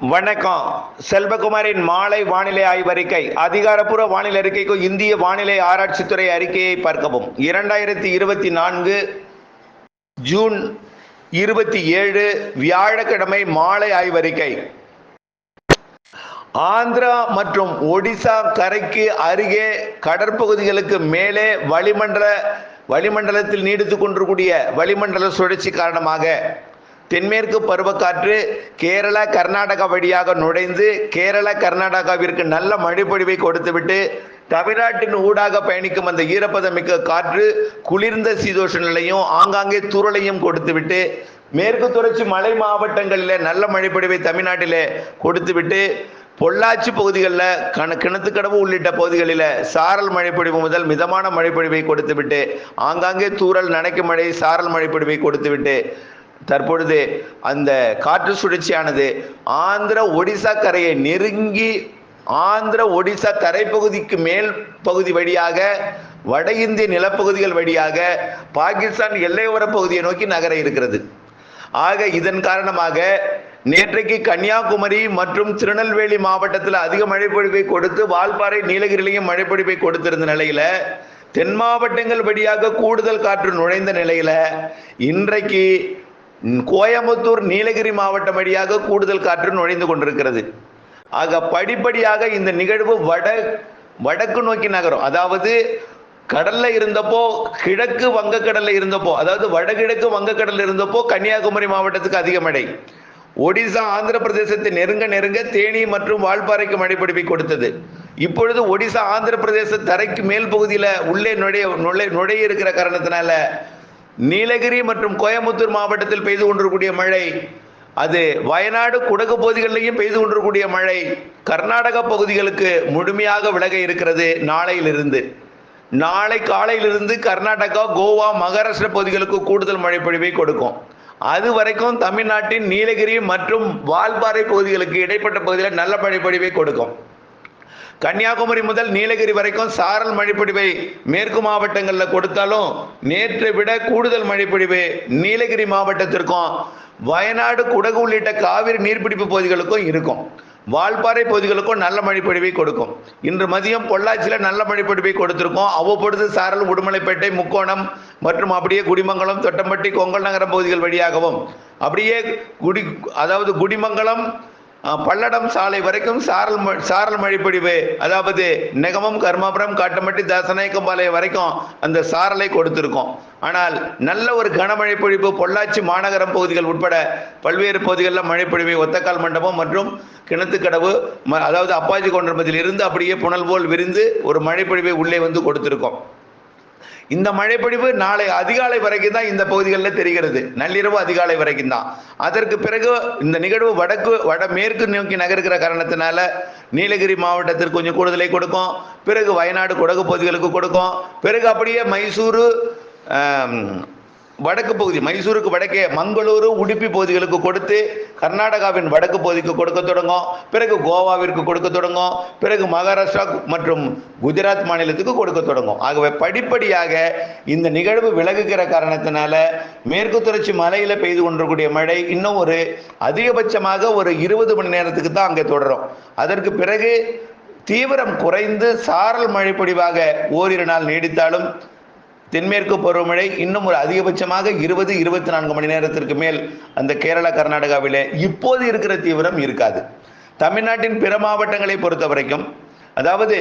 வணக்கம். செல்வகுமாரின் மாலை வானிலை ஆய்வறிக்கை. அதிகாரப்பூர்வ வானிலை அறிக்கைக்கும் இந்திய வானிலை ஆராய்ச்சித்துறை அறிக்கையை பார்க்கவும். இரண்டாயிரத்தி இருபத்தி நான்கு ஜூன் இருபத்தி ஏழு வியாழக்கிழமை மாலை ஆய்வறிக்கை. ஆந்திரா மற்றும் ஒடிசா கரைக்கு அருகே கடற்பகுதிகளுக்கு மேலே வளிமண்டல வளிமண்டலத்தில் நீடித்துக் கொண்டிருக்கூடிய வளிமண்டல சுழற்சி காரணமாக தென்மேற்கு பருவக்காற்று கேரளா கர்நாடகா வழியாக நுழைந்து கேரளா கர்நாடகாவிற்கு நல்ல மழைப்பொழிவை கொடுத்துவிட்டு தமிழ்நாட்டின் ஊடாக பயணிக்கும் அந்த ஈரப்பதமிக்க காற்று குளிர்ந்த சீதோஷ நிலையும் ஆங்காங்கே துருளையும் கொடுத்துவிட்டு மேற்கு தொடர்ச்சி மலை மாவட்டங்களில் நல்ல மழைப்பொழிவை தமிழ்நாட்டில் கொடுத்துவிட்டு பொள்ளாச்சி பகுதிகளில் கண கிணத்துக்கடவு உள்ளிட்ட பகுதிகளில் சாரல் மழைப்பொழிவு முதல் மிதமான மழைப்பொழிவை கொடுத்துவிட்டு ஆங்காங்கே தூரல் நனைக்கும் மழை சாரல் மழைப்பொழிவை கொடுத்துவிட்டு தற்பொழுது அந்த காற்று சுழற்சியானது ஆந்திர ஒடிசா கரையை நெருங்கி ஆந்திர ஒடிசா கரைப்பகுதிக்கு மேல் பகுதி வழியாக வட இந்திய நிலப்பகுதிகள் வழியாக பாகிஸ்தான் எல்லையோர பகுதியை நோக்கி நகர இருக்கிறது. ஆக இதன் காரணமாக நேற்றைக்கு கன்னியாகுமரி மற்றும் திருநெல்வேலி மாவட்டத்தில் அதிக மழைப்பொழிவை கொடுத்து வால்பாறை நீலகிரிலையும் மழைப்பொழிவை கொடுத்திருந்த நிலையில தென் மாவட்டங்கள் வழியாக கூடுதல் காற்று நுழைந்த நிலையில இன்றைக்கு கோயம்புத்தூர் நீலகிரி மாவட்டம் வழியாக கூடுதல் காற்று நுழைந்து கொண்டிருக்கிறது. ஆக படிப்படியாக இந்த நிகழ்வு வட வடக்கு நோக்கி நகரும். அதாவது கடல்ல இருந்தப்போ கிழக்கு வங்கக்கடல்ல இருந்தப்போ அதாவது வடகிழக்கு வங்கக்கடல்ல இருந்தப்போ கன்னியாகுமரி மாவட்டத்துக்கு அதிக மழை. ஒடிசா ஆந்திர பிரதேசத்தை நெருங்க நெருங்க தேனி மற்றும் வால்பாறைக்கு மழைப்பிடிப்பை கொடுத்தது. இப்பொழுது ஒடிசா ஆந்திர பிரதேச தரைக்கு மேல் பகுதியில் உள்ளே நுழைய நுழை நுழைய இருக்கிற காரணத்தினால நீலகிரி மற்றும் கோயம்புத்தூர் மாவட்டத்தில் பெய்து கொண்டிருக்கூடிய மழை அது வயநாடு குடகு பகுதிகளிலையும் பெய்து கொண்டிருக்கூடிய மழை கர்நாடக பகுதிகளுக்கு முழுமையாக விலக இருக்கிறது நாளையிலிருந்து. நாளை காலையிலிருந்து கர்நாடகா கோவா மகாராஷ்டிரா பகுதிகளுக்கு கூடுதல் மழை பொழிவை கொடுக்கும். அது வரைக்கும் தமிழ்நாட்டின் நீலகிரி மற்றும் வால்பாறை பகுதிகளுக்கு இடைப்பட்ட பகுதியில் நல்ல மழை பொழிவை கொடுக்கும். கன்னியாகுமரி முதல் நீலகிரி வரைக்கும் சாரல் மழைப்பொழிவை மேற்கு மாவட்டங்களில் கொடுத்தாலும் நேற்றை விட கூடுதல் மழைப்பொழிவு நீலகிரி மாவட்டத்திற்கும் வயநாடு குடகு உள்ளிட்ட காவிரி நீர்பிடிப்பு பகுதிகளுக்கும் இருக்கும். வால்பாறை பகுதிகளுக்கும் நல்ல மழைப்பொழிவை கொடுக்கும். இன்று மதியம் பொள்ளாச்சியில் நல்ல மழைப்பொழிவை கொடுத்திருக்கோம். அவ்வப்பொழுது சாரல் உடுமலைப்பேட்டை முக்கோணம் மற்றும் அப்படியே குடிமங்கலம் தொட்டம்பட்டி கொங்கல் நகரம் பகுதிகள் வழியாகவும் அப்படியே குடி அதாவது குடிமங்கலம் பல்லடம் சாலை வரைக்கும் சாரல் சாரல் மழைப்பொழிவு அதாவது நெகமம் கர்மாபுரம் காட்டமட்டி தாசநாயக்கம்பாளையம் வரைக்கும் அந்த சாரலை கொடுத்திருக்கோம். ஆனால் நல்ல ஒரு கனமழை பொழிப்பு பொள்ளாச்சி மாநகரம் பகுதிகள் உட்பட பல்வேறு பகுதிகளில் மழைப்பொழிவை ஒத்தக்கால் மண்டபம் மற்றும் கிணத்துக்கடவு அதாவது அப்பாஜி கொண்டபதியில் இருந்து அப்படியே புனல் போல் விரிந்து ஒரு மழைப்பொழிவை உள்ளே வந்து கொடுத்திருக்கோம். இந்த மழைப்பொழிவு நாளை அதிகாலை வரைக்கும் தான் இந்த பகுதிகளில் தெரிகிறது. நள்ளிரவு அதிகாலை வரைக்கும் தான் அதற்கு பிறகு இந்த நிகழ்வு வடக்கு வட மேற்கு நோக்கி நகர்கிற காரணத்தினால நீலகிரி மாவட்டத்திற்கு கொஞ்சம் கூடுதலை கொடுக்கும். பிறகு வயநாடு குடகு பகுதிகளுக்கு கொடுக்கும். பிறகு அப்படியே மைசூரு வடக்கு பகுதி மைசூருக்கு வடக்கே மங்களூரு உடுப்பி பகுதிகளுக்கு கொடுத்து கர்நாடகாவின் வடக்கு பகுதிக்கு கொடுக்க தொடங்கும். பிறகு கோவாவிற்கு கொடுக்க தொடங்கும். பிறகு மகாராஷ்டிரா மற்றும் குஜராத் மாநிலத்துக்கு கொடுக்க தொடங்கும். ஆகவே படிப்படியாக இந்த நிகழ்வு விலகுகிற காரணத்தினால மேற்கு தொடர்ச்சி மலையில் பெய்து கொண்டிருக்கூடிய மழை இன்னும் ஒரு அதிகபட்சமாக ஒரு இருபது மணி நேரத்துக்கு தான் அங்கே தொடரும். அதற்கு பிறகு தீவிரம் குறைந்து சாரல் மழை பொழிவாக ஓரிரு நாள் நீடித்தாலும் தென்மேற்கு பருவமழை இன்னும் ஒரு அதிகபட்சமாக இருபது இருபத்தி நான்கு மணி நேரத்திற்கு மேல் அந்த கேரளா கர்நாடகாவிலே இப்போது இருக்கிற தீவிரம் இருக்காது. தமிழ்நாட்டின் பிற மாவட்டங்களை பொறுத்த வரைக்கும் அதாவது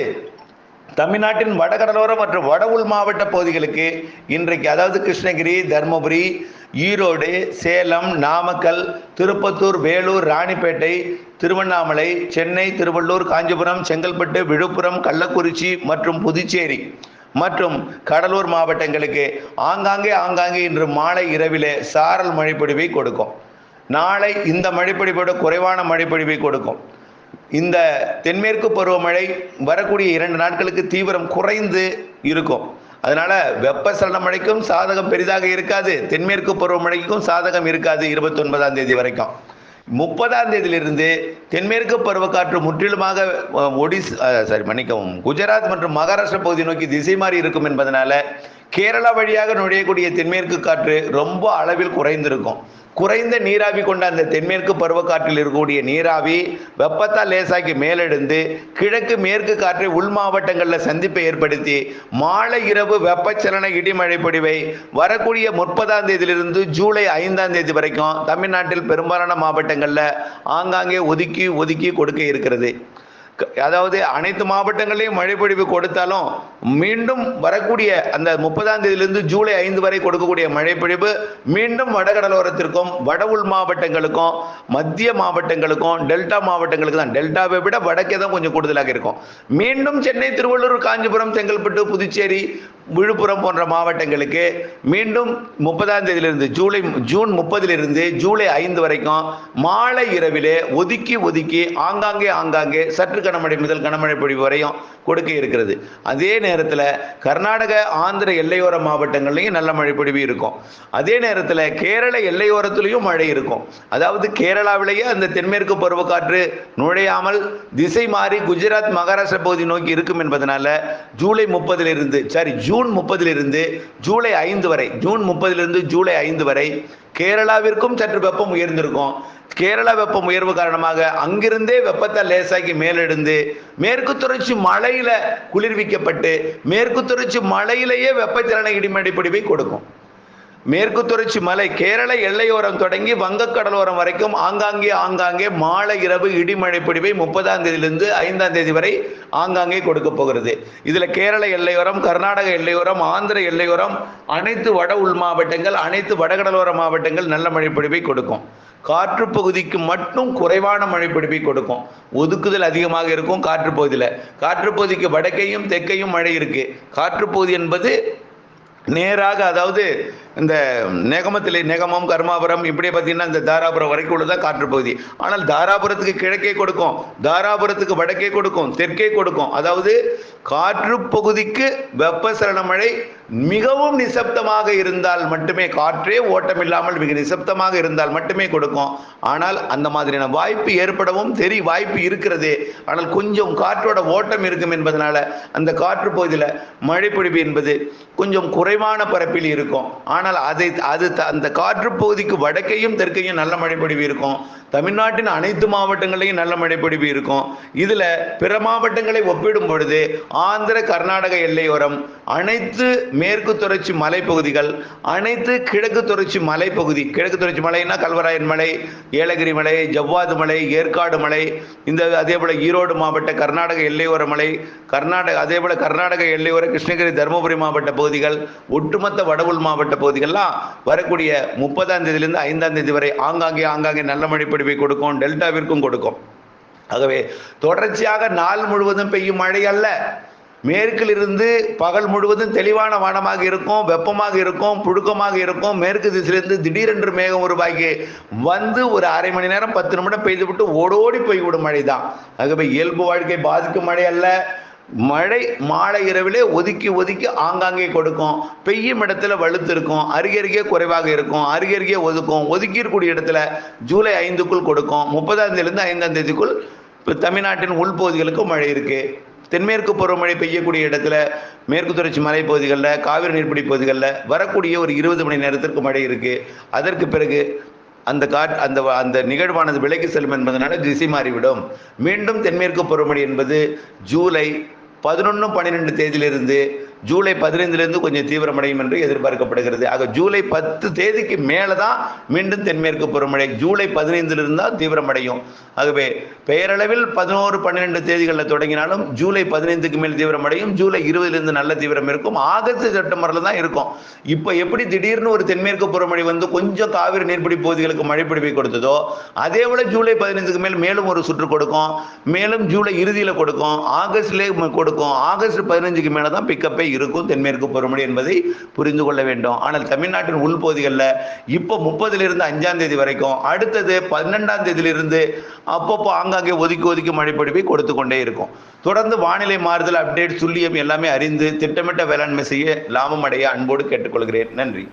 தமிழ்நாட்டின் வடகடலோர மற்றும் வட உள் மாவட்ட பகுதிகளுக்கு இன்றைக்கு அதாவது கிருஷ்ணகிரி தருமபுரி ஈரோடு சேலம் நாமக்கல் திருப்பத்தூர் வேலூர் ராணிப்பேட்டை திருவண்ணாமலை சென்னை திருவள்ளூர் காஞ்சிபுரம் செங்கல்பட்டு விழுப்புரம் கள்ளக்குறிச்சி மற்றும் புதுச்சேரி மற்றும் கடலூர் மாவட்டங்களுக்கு ஆங்காங்கே ஆங்காங்கே இன்று மாலை இரவிலே சாரல் மழைப்பொழிவை கொடுக்கும். நாளை இந்த மழைப்பொழிவோட குறைவான மழைப்பொழிவை கொடுக்கும். இந்த தென்மேற்கு பருவமழை வரக்கூடிய இரண்டு நாட்களுக்கு தீவிரம் குறைந்து இருக்கும். அதனால வெப்பசலன மழைக்கும் சாதகம் பெரிதாக இருக்காது. தென்மேற்கு பருவமழைக்கும் சாதகம் இருக்காது இருபத்தி ஒன்பதாம் தேதி வரைக்கும். முப்பதாம் தேதியிலிருந்து தென்மேற்கு பருவக்காற்று முற்றிலுமாக ஒடிஸ் சாரி மன்னிக்கவும் குஜராத் மற்றும் மகாராஷ்டிரா பகுதி நோக்கி திசை மாறி இருக்கும் என்பதனால கேரளா வழியாக நுழையக்கூடிய தென்மேற்கு காற்று ரொம்ப அளவில் குறைந்திருக்கும். குறைந்த நீராவி கொண்ட அந்த தென்மேற்கு பருவக்காற்றில் இருக்கக்கூடிய நீராவி வெப்பத்தால் லேசாக்கி மேலெடுந்து கிழக்கு மேற்கு காற்றை உள் மாவட்டங்களில் சந்திப்பை ஏற்படுத்தி மாலை இரவு வெப்பச்சலன இடிமழை பொடிவை வரக்கூடிய முப்பதாம் தேதியிலிருந்து ஜூலை ஐந்தாம் தேதி வரைக்கும் தமிழ்நாட்டில் பெரும்பாலான மாவட்டங்களில் ஆங்காங்கே ஒதுக்கி ஒதுக்கி கொடுக்க இருக்கிறது. அதாவது அனைத்து மாவட்டங்களையும் மழைப்பொழிவு கொடுத்தாலும் மீண்டும் வரக்கூடிய அந்த முப்பதாம் தேதியிலிருந்து ஜூலை ஐந்து வரை கொடுக்கக்கூடிய மழைப்பொழிவு மீண்டும் வடகடலோரத்திற்கும் வட உள் மாவட்டங்களுக்கும் மத்திய மாவட்டங்களுக்கும் டெல்டா மாவட்டங்களுக்கு தான். டெல்டாவை விட வடக்கே தான் கொஞ்சம் கூடுதலாக இருக்கும். மீண்டும் சென்னை திருவள்ளூர் காஞ்சிபுரம் செங்கல்பட்டு புதுச்சேரி விழுப்புரம் போன்ற மாவட்டங்களுக்கு மீண்டும் முப்பதாம் தேதியிலிருந்து ஜூலை ஜூன் முப்பதிலிருந்து ஜூலை ஐந்து வரைக்கும் மாலை இரவிலே ஒதுக்கி ஒதுக்கி ஆங்காங்கே ஆங்காங்கே சற்று கனமழை முதல் கனமழை பொழிவு வரையும் கொடுக்க இருக்கிறது. அதே நேரத்தில் கர்நாடக ஆந்திர எல்லையோர மாவட்டங்கள்லையும் நல்ல மழை பொழிவு இருக்கும். அதே நேரத்தில் கேரள எல்லையோரத்துலேயும் மழை இருக்கும். அதாவது கேரளாவிலேயே அந்த தென்மேற்கு பருவக்காற்று நுழையாமல் திசை மாறி குஜராத் மகாராஷ்டிரா பகுதி நோக்கி இருக்கும் என்பதனால ஜூலை முப்பதிலிருந்து சாரி ஜூன் முப்பதிலிருந்து ஜூலை ஐந்து வரை ஜூன் முப்பதிலிருந்து ஜூலை ஐந்து வரை கேரளாவிற்கும் சற்று வெப்பம் உயர்ந்திருக்கும். கேரளா வெப்பம் உயர்வு காரணமாக அங்கிருந்தே வெப்பத்தை லேசாக்கி மேலெடுந்து மேற்கு தொடர்ச்சி மலையில குளிர்விக்கப்பட்டு மேற்கு தொடர்ச்சி மலையிலேயே வெப்பச்சலன இடிமடிப்பிடிவை கொடுக்கும். மேற்கு தொடர்ச்சி மலை கேரள எல்லையோரம் தொடங்கி வங்கக்கடலோரம் வரைக்கும் ஆங்காங்கே ஆங்காங்கே மாலை இரவு இடிமழை பிடிவை முப்பதாம் தேதியிலிருந்து ஐந்தாம் தேதி வரை ஆங்காங்கே கொடுக்க போகிறது. இதுல கேரள எல்லையோரம் கர்நாடக எல்லையோரம் ஆந்திர எல்லையோரம் அனைத்து வட உள் மாவட்டங்கள் அனைத்து வடகடலோர மாவட்டங்கள் நல்ல மழை பிடிவை கொடுக்கும். காற்று பகுதிக்கு மட்டும் குறைவான மழை பிடிப்பை கொடுக்கும். ஒதுக்குதல் அதிகமாக இருக்கும் காற்று பகுதியில். காற்று பகுதிக்கு வடக்கையும் தெற்கையும் மழை இருக்கு. காற்று பகுதி என்பது நேராக அதாவது இந்த நெகமத்திலே நெகமம் கர்மாபுரம் இப்படியே பார்த்தீங்கன்னா இந்த தாராபுரம் வரைக்கும் உள்ளதான் காற்று பகுதி. ஆனால் தாராபுரத்துக்கு கிழக்கே கொடுக்கும். தாராபுரத்துக்கு வடக்கே கொடுக்கும். தெற்கே கொடுக்கும். அதாவது காற்று பகுதிக்கு வெப்பசலன மழை மிகவும் நிசப்தமாக இருந்தால் மட்டுமே காற்றே ஓட்டமில்லாமல் மிக நிசப்தமாக இருந்தால் மட்டுமே கொடுக்கும். ஆனால் அந்த மாதிரியான வாய்ப்பு ஏற்படவும் தெரி வாய்ப்பு இருக்கிறது. ஆனால் கொஞ்சம் காற்றோட ஓட்டம் இருக்கும் என்பதனால அந்த காற்று பகுதியில் மழை பொழிவு என்பது கொஞ்சம் குறைவான பரப்பில் இருக்கும். ஆனால் அதை அது த- அந்த காற்று பகுதிக்கு வடக்கையும் தெற்கையும் நல்ல மழை இருக்கும். தமிழ்நாட்டின் அனைத்து மாவட்டங்களையும் நல்ல மழை இருக்கும். இதில் பிற மாவட்டங்களை ஒப்பிடும் பொழுது ஆந்திர கர்நாடக எல்லையோரம் அனைத்து மேற்கு தொடர்ச்சி மலைப்பகுதிகள் அனைத்து கிழக்கு தொடர்ச்சி மலைப்பகுதி கிழக்கு தொடர்ச்சி மலைன்னா கல்வராயன் மலை ஏலகிரி மலை ஜவ்வாது மலை ஏற்காடு மலை இந்த அதே போல் ஈரோடு மாவட்ட கர்நாடக எல்லையோர மலை கர்நாடக அதே போல் கர்நாடக எல்லையோர கிருஷ்ணகிரி தருமபுரி மாவட்ட பகுதிகள் ஒட்டுமொத்த வடவுள் மாவட்ட பகுதிகள்லாம் வரக்கூடிய முப்பதாம் தேதியிலிருந்து ஐந்தாம் தேதி வரை ஆங்காங்கே ஆங்காங்கே நல்ல மழை பொழிவை கொடுக்கும் டெல்டாவிற்கும் கொடுக்கும். ஆகவே தொடர்ச்சியாக நாள் முழுவதும் பெய்யும் மழை அல்ல. மேற்கிலிருந்து பகல் முழுவதும் தெளிவான வானமாக இருக்கும் வெப்பமாக இருக்கும் புழுக்கமாக இருக்கும். மேற்கு திசையிலிருந்து திடீரென்று மேகம் உருவாகி வந்து ஒரு அரை மணி நேரம் பத்து நிமிடம் பெய்துவிட்டு ஓடோடி போய்விடும் மழை தான் ஆகவே இயல்பு வாழ்க்கை பாதிக்கும் மழை அல்ல. மழை மாலை இரவிலே ஒதுக்கி ஒதுக்கி ஆங்காங்கே கொடுக்கும். பெய்யும் இடத்துல வலுத்து இருக்கும் அருகருகே குறைவாக இருக்கும் அருகருகே ஒதுக்கும் ஒதுக்கி இருக்கக்கூடிய இடத்துல ஜூலை ஐந்துக்குள் கொடுக்கும். முப்பதாம் தேதியிலிருந்து ஐந்தாம் தேதிக்குள் இப்போ தமிழ்நாட்டின் உள்பகுதிகளுக்கும் மழை இருக்குது தென்மேற்கு பருவமழை பெய்யக்கூடிய இடத்துல மேற்கு தொடர்ச்சி மலைப்பகுதிகளில் காவிரி நீர்பிடி பகுதிகளில் வரக்கூடிய ஒரு இருபது மணி நேரத்திற்கு மழை இருக்குது அதற்கு பிறகு அந்த காட் அந்த அந்த நிகழ்வானது விலைக்கு செல்லும் என்பதனால திசை மாறிவிடும். மீண்டும் தென்மேற்கு பருவமழை என்பது ஜூலை பதினொன்று பன்னிரெண்டு தேதியிலிருந்து ஜூலை பதினைந்திலிருந்து கொஞ்சம் தீவிரமடையும் என்று எதிர்பார்க்கப்படுகிறது. ஆக ஜூலை பத்து தேதிக்கு மேலே தான் மீண்டும் தென்மேற்கு பருவமழை. ஜூலை பதினைந்திலிருந்து தான் தீவிரமடையும். ஆகவே பெயரளவில் பதினோரு பன்னிரெண்டு தேதிகளில் தொடங்கினாலும் ஜூலை பதினைந்துக்கு மேல் தீவிரமடையும். ஜூலை இருபதுலேருந்து நல்ல தீவிரம் இருக்கும். ஆகஸ்ட் செப்டம்பரில் தான் இருக்கும். இப்போ எப்படி திடீர்னு ஒரு தென்மேற்கு பருவமழை வந்து கொஞ்சம் காவிரி நீர்பிடி பகுதிகளுக்கு மழை பிடிப்பை கொடுத்ததோ அதே போல ஜூலை பதினைந்துக்கு மேல் மேலும் ஒரு சுற்று கொடுக்கும். மேலும் ஜூலை இறுதியில் கொடுக்கும். ஆகஸ்ட்லேயே கொடுக்கும். ஆகஸ்ட் பதினஞ்சுக்கு மேலே தான் பிக்கப்பை இருக்கும் தென்மேற்கு பருவமழை என்பதை புரிந்து கொள்ள வேண்டும். ஆனால் தமிழ்நாட்டின் உள்பகுதிகளில் இப்போ முப்பதிலிருந்து அஞ்சாம் தேதி வரைக்கும் அடுத்தது பன்னெண்டாம் தேதியிலிருந்து அப்பப்போ ஆங்காங்கே ஒதுக்கி ஒதுக்கி மழை கொடுத்து கொண்டே இருக்கும். தொடர்ந்து வானிலை மாறுதல் அப்டேட் துல்லியம் எல்லாமே அறிந்து திட்டமிட்ட வேளாண்மை செய்ய லாபம் அடைய அன்போடு கேட்டுக்கொள்கிறேன். நன்றி.